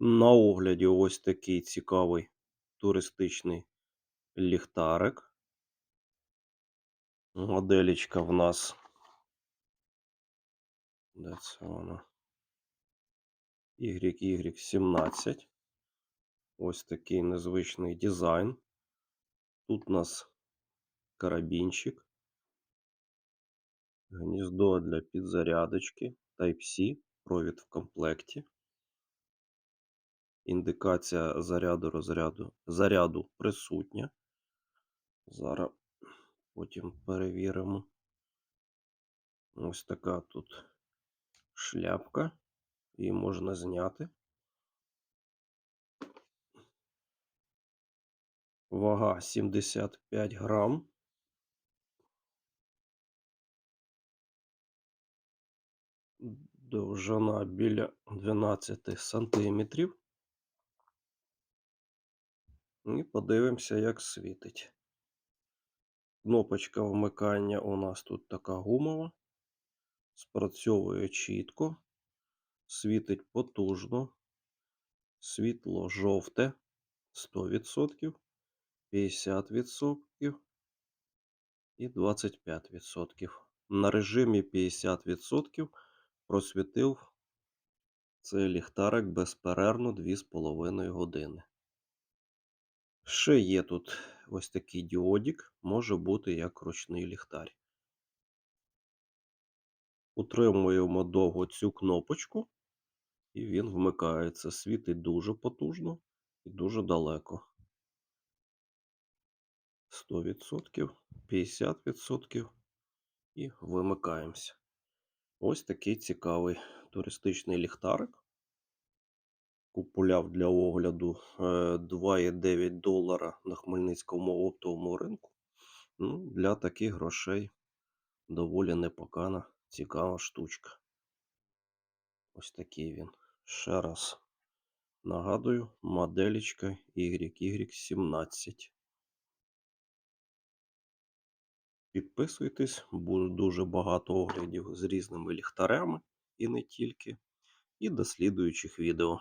На огляді ось такий цікавий туристичний ліхтарик. Моделічка в нас. Де це вона? YY17. Ось такий незвичний дизайн. Тут у нас карабінчик. Гніздо для підзарядочки. Type-C. Провід в комплекті. Індикація заряду розряду заряду присутня. Зараз потім перевіримо. Ось така тут шляпка. Її можна зняти. Вага 75 грам. Довжина біля 12 сантиметрів. І подивимося, як світить. Кнопочка вмикання у нас тут така гумова. Спрацьовує чітко, світить потужно, світло жовте 100%, 50% і 25%. На режимі 50% просвітив цей ліхтарик безперервно 2,5 години. Ще є тут ось такий діодік, може бути як ручний ліхтар. Утримуємо довго цю кнопочку, і він вмикається. Світить дуже потужно і дуже далеко. 100%, 50% і вимикаємося. Ось такий цікавий туристичний ліхтарик. Купуляв для огляду 2,9 долара на Хмельницькому оптовому ринку. Ну, Для таких грошей доволі непогана, цікава штучка. Ось такий він. Ще раз нагадую, моделічка YY17. Підписуйтесь, буде дуже багато оглядів з різними ліхтарями і не тільки. І до слідуючих відео.